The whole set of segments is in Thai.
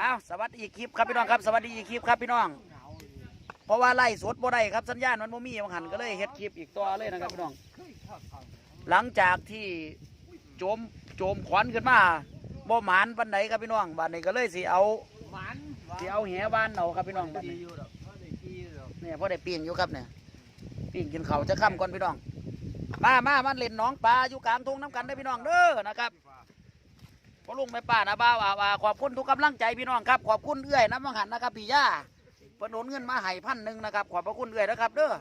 เอาสวัสดีอีกคลิปครับพี่น้องครับ สวัสดีอีกคลิปครับพี่น้อง เพราะว่าไล่สดบ่ได้ครับสัญญาณมันบ่มีบางหันก็เลยเฮ็ดคลิปอีกตัวเลยนะครับพี่น้อง หลังจากที่โจมโจมขวัญขึ้นมาบ่หมานปันใดครับพี่น้องบัดนี้ก็เลยสิเอาสิเอาแหบ้านเอาครับพี่น้องบันี้อยู่อได้ดีอยู่ดอกเนี่ยพอได้ปิ้งอยู่ครับเนี่ยปิ้งกินเขาจะค่ำก่อนพี่น้อง มามามันเล่นน้องปลาอยู่กลางทุ่งน้ำกันได้พี่น้องเด้อนะครับ พ่อลุงไม่ป้านะบ้าวอ่าวาขอบคุณทุกกำลังใจพี่น้องครับ ขอบคุณเอื้อยน้ำมังหันนะครับพี่ย่าเพิ่นนเงินมาให้พันหนึ่งนะครับ ขอบพระคุณเอื้อยนะครับเด้อ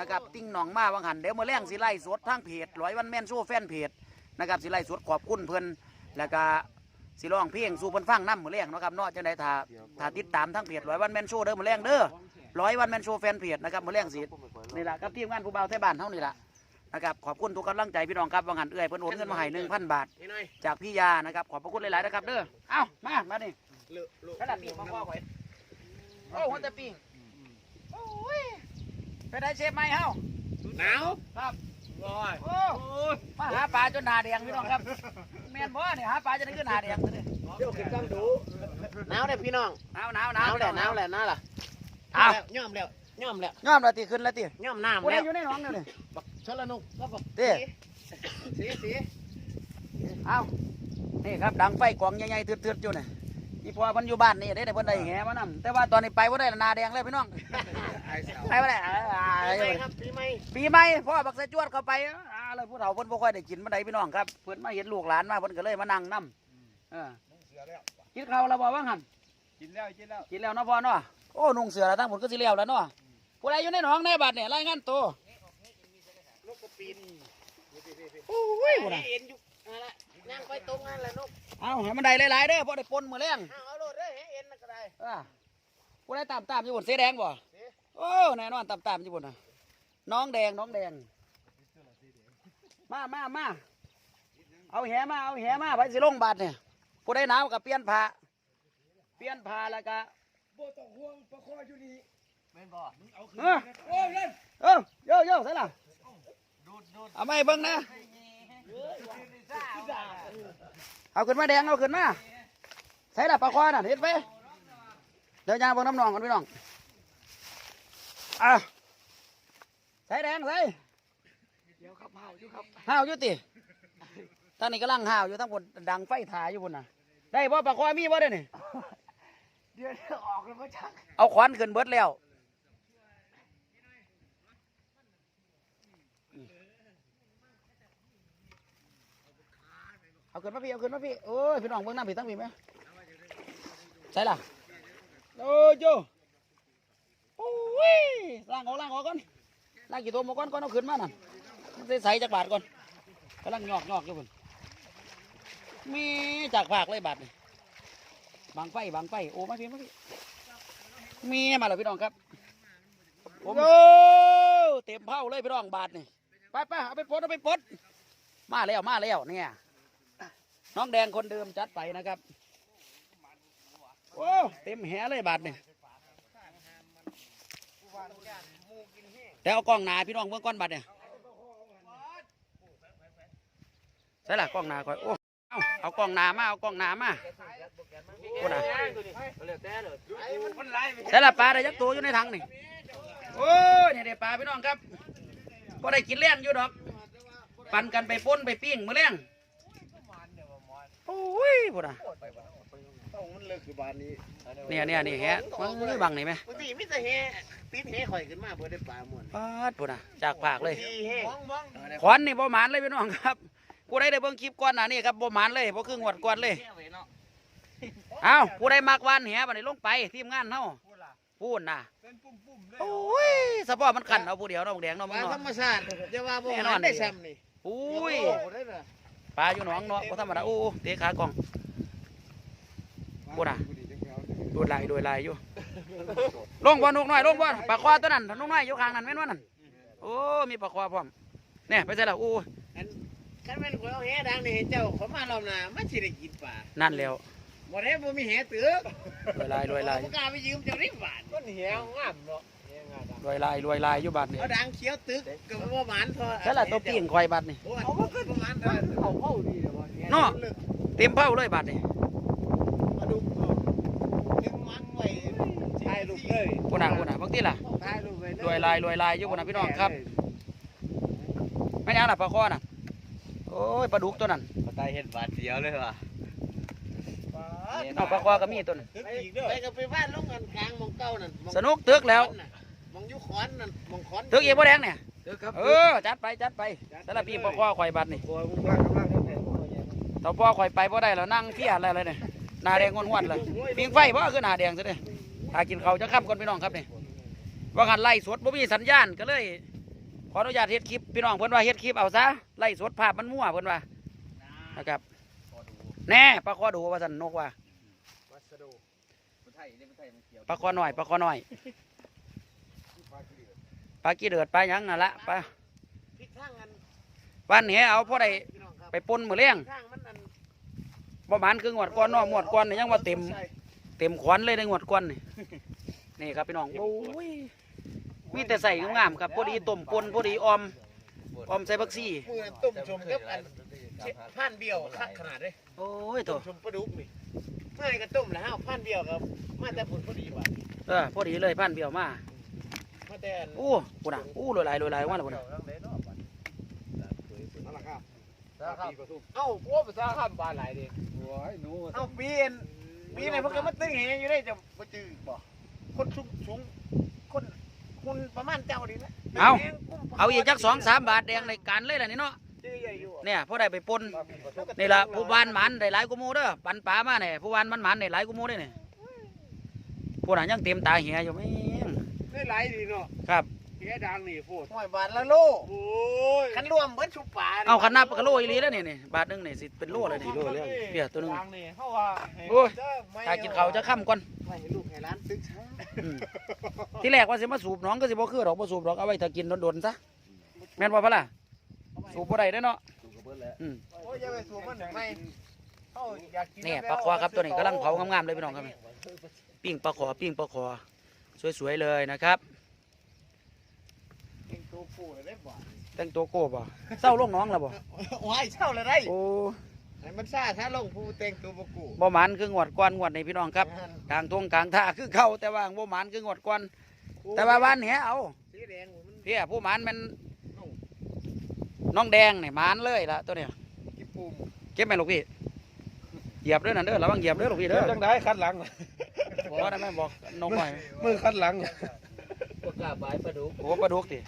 นะครับติ้งหนองมาวังหันเดี๋ยวมาแรงสิไล่สดทางเพจร้อยวันแม่นโชว์แฟนเพจนะครับสิไล่สดขอบคุณเพิ่อนแล้วก็สิร้องเพลงสู่เพิ่นฟังน้ำมือแรงนะครับนอกจังไดถ้าถ้าติดตามทางเพจร้อยวันแม่นโชว์เด้อมือแรงเด้อร้อยวันแม่นโชว์แฟนเพจนะครับมือแรงสินี่แหละครับทีมงานผู้เบาไทยบ้านเท่านี่แหละ นะครับขอบคุณทุกกำลังใจพี่น้องครับวังหันเอื้อยเพิ่นโอนเงินมาให้หนึ่งพันบาท นี่หน่อยจากพี่ยานะครับขอบพระคุณหลายๆนะครับเด้อเอ้ามามานี่เลอะเลอะกระดาษปีกมาพ่อไว้โอ้หัวแต่ปีงโอ้ยไปได้เชฟไหมเฮ้าหนาวครับร้อยโอ้มาหาปลาจนหนาแดงพี่น้องครับแม่นบ่เนี่ยหาปลาจะได้ขึ้นหนาแดงเลยเดี๋ยวขึ้นกำดูหนาวเลยพี่น้องหนาวหนาวหหนานาววแหละหนาวแหละน่าล่ะอ้าวย่อมแล้ว ย่อมแล้วย่อมและตีขึ้นและตีย่อมน้ำผู้ใดแล้วอยู่ในหนองเดี๋ยวนี้บักชลนุกก็บักเด้สีสีเอ้านี่ครับดังไฟกองใหญ่ๆเถือดๆอยู่เนี่ยนี่พอมันอยู่บ้านนี่ได้แต่เพิ่นได้แหมานำแต่ว่าตอนนี้ไปบ่ได้ละหนาแดงเลยพี่น้องไอ้สาวไปบ่ได้อ่าปีใหม่ครับปีใหม่ปีใหม่พ่อบักใส่จวดเข้าไปอ่าเลยผู้เฒ่าเพิ่นบ่ค่อยได้กินบ่ได้พี่น้องครับเพิ่นมาเห็นลูกหลานมาเพิ่นก็เลยมานั่งนํเออกินข้าวแล้วบ่ว่างั้นกินแล้วกินแล้วกินแล้วเนาะพ่อเนาะโอ้นุ่งเสือแล้วทั้งหมดก็สิแล้วแล้วเนาะ ผู้ใดอยู่ในหนองในบัดเนี่ยรายงานตัวนกกระปีนโอ้ยพุ่นน่ะเอ็นอยู่นั่นแหละนั่งไปตรงนั้นแหละนกเอาให้มันได้หลายๆเด้อพอได้ปนมื้อแรงเอาเอาโลดเด้อเอ็นนั่นก็ได้อ่าผู้ใดตามตามอยู่บนเสแดงบ่เสโอ้แน่นอนตามตามอยู่บนน่ะน้องแดงน้องแดง มามามาเอาแหมาเอาแหมาไปสิลงบาดเนี่ยผู้ใดหนาวก็เปลี่ยนผ้าเปลี่ยนผ้าแล้วก็บ่ต้องห่วงประคออยู่นี่แม่นบ่มึง เอาขึ้นเออโอ้ยเล่นเออโยโย่ใส่ละดูดดูดเอาไม่เบิ่งนะเอาขึ้นมาแดงเอาขึ้นมาใส่ละปลาควาน่ะเห็นไปเดี๋ยวยางเบิ่งน้ำหนองกันพี่น้องอะใส่แดงใส่เดี๋ยวครับเผาอยู่ครับห้าวอยู่ติท่านนี้กำลังห้าวอยู่ทั้งบนดังไฟถ่ายอยู่บนน่ะ ได้บ่ปลาความีบ่ได้นี่เดี๋ยวเดี๋ยวออกแล้วก็ชักเอาขวานขึ้นเบิดแล้ว เอาขึ้นมาพี่เอาขึ้นมาพี่โอ้ยพี่น้องเบิ่งน้ำพี่ตั้งพี่ไหมใช่ล่ะโอ้ยโจโอ้ยล้างออกล้างออกก่อนล้างกี่ตัวหมาก่อนก่อนเอาขึ้นมาน่ะใส่ใส่จากบาทก่อนกำลังหยอกหยอกอยู่พุ่นมีจากภาคเลยบาทนี่บางไฟบางไฟโอ้มาพี่มาพี่มีมาแล้วพี่น้องครับโอ้เต็มเผาเลยพี่น้องบาทนี่ไปไปเอาไปปลดเอาไปปลดมาแล้วมาแล้วเนี่ย น้องแดงคนเดิมจัดไปนะครับโอ้เต็มแหเลยบาทเนี่ยแต่เอากล้องหนาพี่น้องเบื้องก้อนบาทเนี่ยใช่ละกล้องหนาคอยโอ้เอาเอากล้องหนามาเอากล้องหนามาโอ้น่ะใช่ละปลาได้ยักตัวอยู่ในถังนี่โอ้ยนี่เดี๋ยวปลาพี่น้องครับพอได้กินแรงอยู่ดอก ปั่นกันไปป้นไปปิ้งมือแรง โอ้ยพูดอะต้องมันเลิกคือบานนี้เนี่ยเนี่ยนี่แฮะมันไม่บังนี่ไหมบางทีมิตรเฮปิดเฮข่อยขึ้นมาเพื่อได้ปลาหมดปาดพูดอะจากปากเลยขวัญนี่บ่หมานเลยพี่น้องครับผู้ใดได้เบิ่งคลิปก่อนหน้านี่ครับบ่หมานเลยบ่ครึ่งวดก่อนเลยเอาผู้ใดมักวานแหบัดนี้ลงไปทีมงานเฮาพูดนะโอ้ยสปอร์มันขันเอาผู้เดียวนาะบักแดงนาะปมึงลาธรรมชาติจะว่าบ่หัอนได้แซ้ำนี่อุ้ยโอ้ย ปลาอยู่หนองเนาะบ่ธรรมดาโอ้เตะขากล้องพูดอะดูลายดูลายอยู่ลงบ่นกน้อยลงบ่ปลาควาตัวนั้นนกน้อยอยู่ข้างนั้นแม่นว่านั่นโอ้มีปลาควาพร้อมเนี่ยไปใส่ละอู้คันแม่นข่อยเอาเฮดังนี่เจ้าเขามารอบหน้ามันสิได้กินปลานั่นแล้วบ่ได้บ่มีเฮตึกรวยลายรวยลายบ่กล้าไปยืมเจ้าริบบาทมันเหี่ยวงามเนาะ รวยลายรวยลายอยู่บัดนี่เอาดังเขียวตึกก็บ่หมานพอใช่ละตัวปิ้งควายบัดนี่โอ้เอาบ่ขึ้นประมาณนั้นเอาเข้าดีเด้อบ่เนาะเต็มเป้าเลยบัดนี่ปลาดุกเลยพุ่นน่ะพุ่นน่ะบางทีล่ะถ่ายรูปไว้เลรวยลายรวยลายอยู่พุ่นน่ะพี่น้องครับไม่ยังล่ะปลาคอน่ะโอ้ยปลาดุกตัวนั้นเขาตายเห็นบาดเดียวเลยว่ะเอาปลาคอก็มีตัวนั้นไปไปกับไปบ้านลงกันกลางมองเก้านั่นมองสนุกตึกแล้วมองยุ คอนนั่นมองคอนตึกอีกบ่แดงเนี่ยเด้อครับเออจัดไปจัดไปสารพีปลาคอข่อยบัดนี่โอ้ยมึงว่ากำลังเด้อเต่าพ่อข่อยไปบ่ได้แล้วนั่งเพี้ยอะไรเลยเนี่ยหน้าแดงงวนๆเลยปิงไฟบ่คือหน้าแดงซะเด้ถ้ากินข้าวจะค่ำก่อนพี่น้องครับนี่ว่าหันไล่สดบ่มีสัญญาณก็เลยขออนุญาตเฮ็ดคลิปพี่น้องเพิ่นว่าเฮ็ดคลิปเอาซะไล่สดภาพมันมั่วเพิ่นว่านะครับแน่ปลาคอดูว่าสันนกว่าวัสดุมันไทยนี่มันไทยมันเกี่ยวปลาคอหน่อยปลาคอหน่อยป ลากี้เดือดปลาหยังนั่นละปลาพิษทางกันวันนี้เอาพอได้พี่น้องครับไปปนมื้อเลี้ยงทางมันอันประมาณคืองวดก่อนเนาะงวดก่อนนี่ยังว่าเต็มเต็มขวัญเลยในงวดก่อนนี่ นี่ครับพี่น้องโอ้ยมีแต่ใส่งามๆครับพอดีต้มปนพอดีออมออมใส่ผักชีมือต้มชมกับอันผ่านเบี้ยวคักขนาดเลยโอ้ยโถต้มชมปลาดุกนี่ไม่ก็ต้มแล้วผ่านเบี้ยวครับ มาแต่ผลพอดีว่ะเออพอดีเลยพันเบี้ยวมามาแต่อัน โอ้ปุ่นอะโอ้ลอยไหลลอยไหลว่าแล้วปุ่นอะนั่นแหละครับปีประทุมเอ้าพวกภาษาคำบาหลายดิโอ้ยหนูเอ้าปีนปีไหนพวกก็มาตึ้งเฮอยู่ได้จะมาจืดบ่คนสูงสูงคนคุณประมาณเจ้าดีนะเอาเอาอีกจักสองสามบาทแดงในการเลยล่ะนี่เนาะชื่อใหญ่อยู่อะเนี่ยพอได้ไปปนนี่ละผู้วานหมันได้หลายกูมูเด้อปันปลามาเนี่ยผู้วานมันหมันได้หลายกูมูเด้อเนี่ยผู้น่ะยังเต็มตาเหียอยู่ไหม งได้ไหลดีเนาะครับเฮียดังนี่โพดห้อยบาทละโลโอ้ยคันรวมเบิดชุบป่าเอาขันนับกะโลอีหลีแล้วนี่นี่บาทหนึงนี่สิเป็นโลเลยนี่เพียตัวหนึง ดังนี่เขาว่าโอ้ยถ้ากินข้าวจะค่ำก่อนไม่ให้ลูกให้ร้านตึกช้าอืมที่แรกว่าสิมาสูบหน้องก็สิบ่คือดอกบ่สูบดอกเอาไว้ถ้ากินโดนๆซะแม่นบ่พะล่ะสูบบ่ได้เด้อเนาะถูกกับเบิดแล้วอืมโอ้ยอย่าไปสูบมันไม่เขาอยากกินนี่ปลาคอครับตัวนี้กำลังเผางามๆเลยพี่น้องครับนี่ปิ้งปลาคอปิ้งปลาคอ สวยๆเลยนะครับเป็นตัวผู้เลยได้บ่แต่งตัวโก้บ่เศร้าลงน้องแล้วบ่ว้ายเช่าเลยได้โอ้ให้มันซ่าถ้าลงผู้แต่งตัวบ่กูบ่หมันคืองวดก่อนงวดนี้พี่น้องครับกลางทงกลางท่าคือเข้าแต่ว่าบ่หมันคืองวดก่อนแต่ว่าบ้านเนี้ยเอาสีแดงมันเพี่ยผู้หมันมันน้องแดงนี่หมันเลยละตัวเนี้ยกี่ปุ่มเก็บไหมลูกพี่เหยียบเด้อนั่นเด้อระวังเหยียบเด้อลูกพี่เด้อจังได้คัดหลัง บ่ได้ไหมบอกน้องหน่อยมือคัดหลังปากกาบายปลาดุกโอ้ปลาดุกติ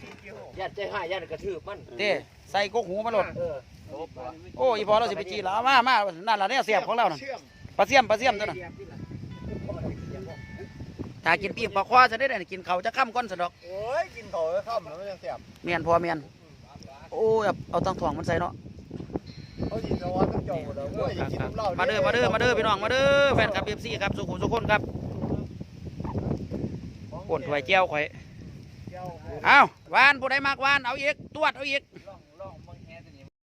ยัดใจหายยัดกระทืบมันเด้ใส่กกหูมาโลดเออโอ้ปลาโอ้อีพอเราสิไปจีแล้วมามานั่นล่ะเนี่ยเสียบของเราน่ะเชื่อมปลาเสียมปลาเสียมตัวน่ะเสียบนี่ล่ะถ้ากินปีกปลาควาจะได้ได้กินเขาวจะค่ำก้อนสะดอกโอ้ยกินเขาแล้วข้ามแล้วมันยังเสียบเมียนพอเมียนโอ้ยเอาตั้งถ่วงมันใส่เนาะเขาสิจะว่าต้องเจ้าเด้อโอ้ยอย่ากินน้ำเหล้ามาเด้อมาเด้อมาเด้อพี่น้องมาเด้อแฟนคลับเอฟซีครับสุขุมสุขคนครับ ปนถวยเจียวข่อยเอาวานผู้ใดมากวานเอาอีกตรวจเอาอีก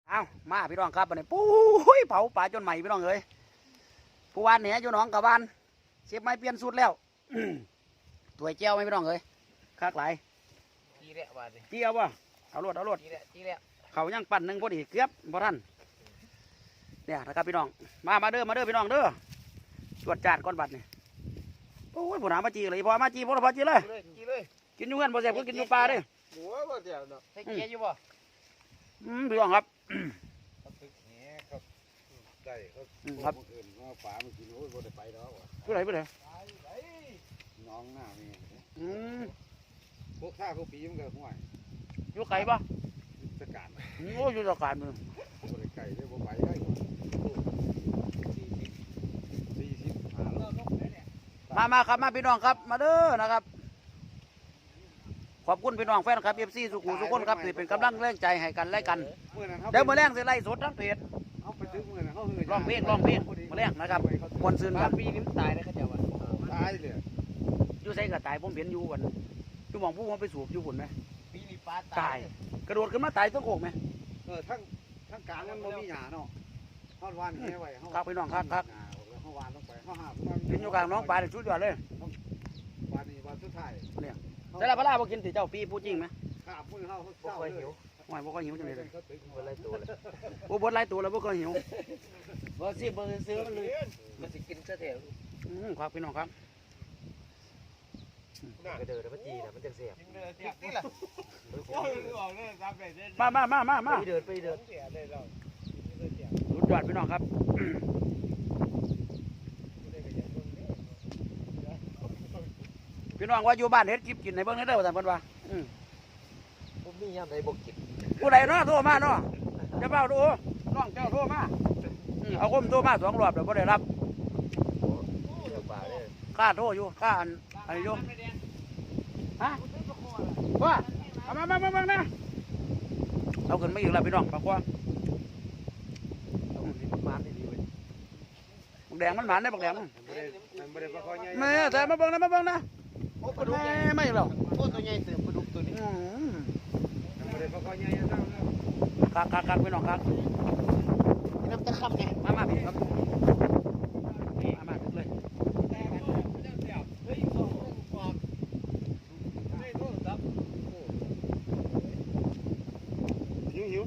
เอามาพี่น้องครับบัดนี้ปุ้ยเผาป่าจนใหม่พี่น้องเอ้ยผู้วานเนี่ยอยู่น้องกับวานเสียบไม้เปลี่ยนสูตรแล้วถวยเจียวไหมพี่น้องเอ้ยคักหลายจีแหละบาดนี่เจียวบ่เอารวดเอารวดเขายังปั่นหนึ่งพอดีเกือบพอท่านเนี่ยนะครับพี่น้องมามาเด้อมาเด้อพี่น้องเด้อจวดจาดก้อนบัตรนี่ โอ้ยผู้หนามาจีเลยพอมาจีพอพอจีเลย เลยกินเลยกินอยู่เงินบ่แซ่บก็กินอยู่ปลาเด้อหัวบ่เสียบเนาะใส่เกียร์อยู่บ่อืมพี่น้องครับตึกแหครับได้เขาอืมครับ เอื่นว่าป่ามันกินโอ้ยบ่ได้ไปแล้วว่ะผู้ใดผู้ใดน้องหน้ามีอืมพวกข้าพวกปีมันก็ห่วยอยู่ไก่ปะสกัดอืมโอ้ยอยู่ตะการมึงบ่ได้ไก่ได้บ่ไปได้สี่สิบห้าแล้ว มามาครับมาพี่น้องครับ มาเด้อนะครับ ขอบคุณพี่น้องแฟนครับเอฟซีสุขุมสุขคนครับที่เป็นกำลังแรงใจให้กันและกัน มื่อนั้นเขาเดี๋ยวมาแรงสิไล่สดทั้งเพจเขาไปซื้อมื่อนั้นเขาเฮยร้องเพลงร้องเพลงมาแรงนะครับมวนซื่นครับปีนี้มันตายแล้วเขาจะว่าตายเลยอยู่ใส่กระตายผมเห็นอยู่กันอยู่หมองผู้ผมไปสูบอยู่ฝุ่นไหมปีนี้ปลาตาย กระโดดขึ้นมาตายตัวโขกไหมเออทั้งทั้งกลางมันบ่มีหญ้าเนาะเฮาวานแค่ไว้เฮาครับพี่น้องครับครับหญ้าออกแล้ วเฮาวานลงไปเฮาหากินอยู่กลางน้องปลาเลยชุดยอดเลยวันนี้วันสุดท้ายแต่ละปลาบ่กินติเจ้าปีพูดจริงไหมขาบมือเฮาเศร้าเลยหอยบ่ค่อยหิวจังเลยเลยเขาตึกอะไรตัวเลยโอ้บดหลายตัวแล้วบ่ค่อยหิวบ่สิบ่ซื้อมันเลยมันสิกินซะแถวอืมครับพี่น้องครับกระเดิดแล้วมันจีนะมันจะเสียบนี่ล่ะมามามามามาไปเดินไปเดินสุดยอดพี่น้องครับ พี่น้องว่าอยู่บ้านเฮ็ดกิบกินในเบิ่งได้เด้อว่าซั่นเพิ่นว่าอืมผมมียามใดบกกินผู้ใดเนาะโทรมาเนาะจะเฝ้าดูน้องเจ้าโทรมาอืมเอาคมโทรมาสองรอบแล้วบ่ได้รับเดี๋ยวป่าเลยค่าโทรอยู่ค่าอันอันนี้อยู่ฮะว่าเอามามามามานะเอาขึ้นมาอีกแล้วพี่น้องปากกว่ามาไม่ดีเว้ยบักแดงมันหมานได้บักแดงมันไม่ได้ไม่ได้ประคองใหญ่ แม่แต่มาเบิ่งนะมาเบิ่งนะโอ้ ปลาดุกแม่ไม่หรอกโอ้ตัวใหญ่เสือปลาดุกตัวนี้อืมไม่ได้ประคองใหญ่นะคักคักคักพี่น้องคักนี่น้ำตะคำไงมามาพี่ครับนี่มามาถึงเลย หิวหิว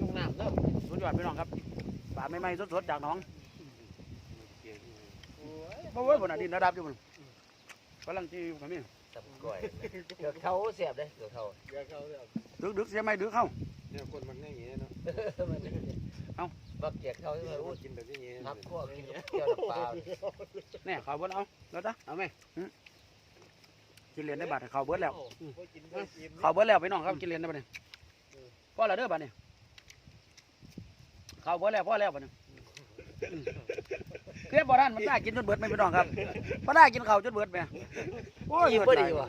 ลูกน้ำเริ่ม สุดยอดพี่น้องครับปลาไม่ไหม้สดๆจากหนองบ่เว้ยบนอดินระดับอยู่มันกำลังจีอยู่กับนี่ตับก้อยเกือกเขาเสียบเลยเกือกเขาดึกดึกเสียไหมดึกเข้าเนี่ยคนมันง่ายเนาะบักเกียกเขาใช่ไหมอู้กินแบบนี้ทับข้อกินเกี่ยวน้ำปลาแน่เขาเบิดเอาแล้วจ้ะเอาไหมอืมกินเหรียญได้บาทเขาเบิดแล้วเขาเบิดแล้วพี่น้องครับกินเหรียญได้บาทเนี่ยพ่อละเด้อบาทเนี่ย เขาเบิดแล้วพ่อแล้วบาทเนี่ยอืมเพี้ยบ่ทันมันน่ากินจนเบิดไหมพี่น้องครับบ่น่ากินข้าวจนเบิดไหมโอ้ยกินเบิบ่ดหลาดียว่ะ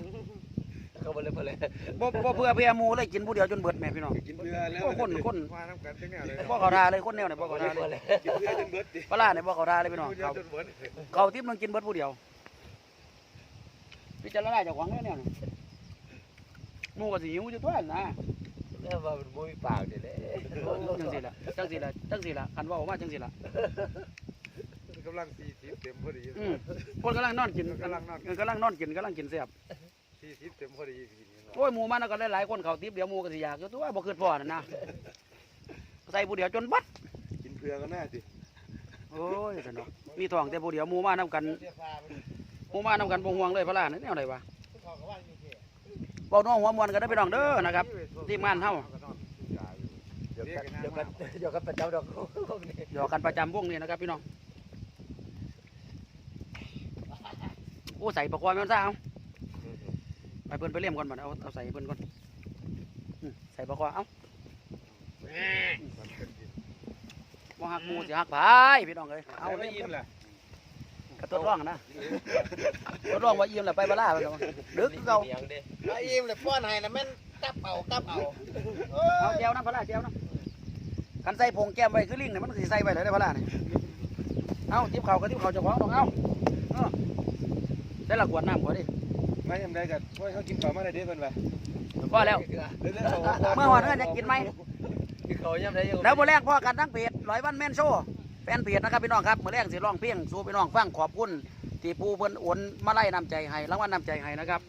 เขาบ่เลยบ่เลยบ่บ่เพื่อเพื่อหมูเลยกินผู้เดียวจนเบิดแม่พี่น้อง กินเบื่อแล้วโอ้คนคนมาทำกันจังเลยบ่เขาทาเลยคนแนวเนี่ยบ่เขาทาบ่เลยเลยกินเบื่อจนเบิดดิปลาร้าเนี่ยบ่เขาทาเลยพี่น้องเดียวเขา จนเบิดเขาทิพย์นึงกินเบิดผู้เดียวพิจารณาเจ้าของเนี่ยเนี่ยหมูก็สิหิวอยู่ตัวนะแล้วว่ามันบ่มีปากเด้เลยจังสิล่ะจังสิล่ะ จังสิล่ะคันเว่าออกมาจังสิล่ะกำลังสี่สิบเต็มพอดีอืมคนกำลังนอนกินกำลังนอนเออกำลังนอนกินกำลังกินแซ่บสี่สิบเต็มพอดีกินโอ้ยหมูมันก็หลายๆคนเขาทิพย์เดี๋ยวหมูก็สิอยากอยู่ตัวบ่คิดพอนั่นนะใส่ผู้เดียวจนบัดกินเผื่อก็น่าสิโอ้ยสนอกมีท้องแต่ผู้เดียวหมูมานํกันหมูมานํกันบ่ห่วงเลยพะล่านี่แนวใดวะเว้าน้องหัวมวนกันเด้อพี่น้องเด้อนะครับทีมงานเฮาเดี๋ยวกันเดี๋ยวกันเดี๋ยวกันประจำดอกพวกนี้หยอกกันประจำวงนี้นะครับพี่น้อง โอ้ใส่ประคอยมันซะเอาไปเพิ่นไปเลี่ยมก่อนบัดเอาเอาใส่เพิ่นก่อนอืมใส่ประคอยเอาบ่หักหมูสิหักพายพี่น้องเอ้ยเอาไม่ยิ้มแหละกระตุ้นร้องนะทดลองว่าอิ่มแล้วไปบ่ล่าไปแล้วดึกคือเก่าเสียงเด้ไอ้อิ่มเลยป้อนให้นะแม่นกับเอากับเอา เอาแก้วน้ำพะล่าแก้วน้ำ กันใส่ผงแก้มไว้คือลิงเนี่ยมันสิใส่ไว้เลยได้อพะล่านี่เอาทิพเขาก็ทิพเขาเจ้าของต้องเอาเอาได้ละขวดน้ำขวดดิไม่ทำได้กันว่าเขากินต่อมาได้เด้เพิ่นไปก็แล้ว เมื่อวานเพื่อนจะกินไหมคือเขาย่ำได้ยังแล้วมื่อแรกพ่อกันทั้งเพจร้อยวันแม่นโชว์แฟนเพจนะครับพี่น้องครับมื่อแรกสิร้องเพลงสู่พี่น้องฟังขอบคุณที่ปูเพิ่นโอนมาไล่น้ำใจให้รางวัลน้ำใจให้นะครับ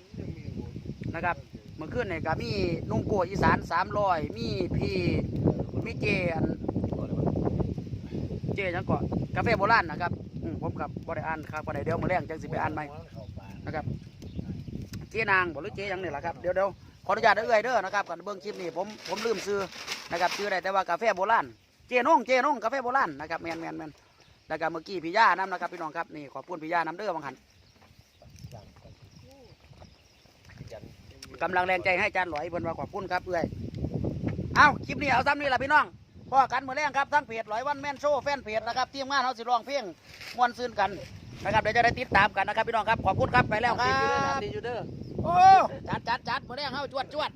นะครับเมื่อคืนเนี่ยก็มีนุ่งโกอีสานสามร้อยมีพี่ มีเจอันเจจังเกาะกาแฟโบราณนะครับอืมผมกับบริอ่านครับบริเดี๋ยวมื่อแรกจังสิไปอ่านใหมนะครับ เจนางบอกหรือเจยังนี่แหละครับเดี๋ยวเดี๋ยวขออนุญาตเอื้อยเด้อนะครับกันเบิ่งคลิปนี้ผมผมลืมซื้อนะครับชื่อได้แต่ว่ากาแฟโบราณเจนงเจนงกาแฟโบราณนะครับแมนแมนแมนแล้วก็เมื่อกี้พี่ย่าน้ำนะครับพี่น้องครับนี่ขอบคุณพี่ย่าน้ำเด้อบางหันกำลังแรงใจให้จานหลอยเพิ่นว่าขอบคุณครับเอื้อย เอาคลิปนี้เอาซ้ำนี่แหละพี่น้องพ่อกันมือแรงครับทั้งเพจหลอยวันแมนโชว์แฟนเพจนะครับทีมงานเขาสิร้องเพลงมวนซื่นกันนะครับเดี๋ยวจะได้ติดตามกันนะครับพี่น้องครับขอบคุณครับไปแล้วครับดีอยู่เด้อโอ้จัดจัดจัดมือแรงเขาจวดจวด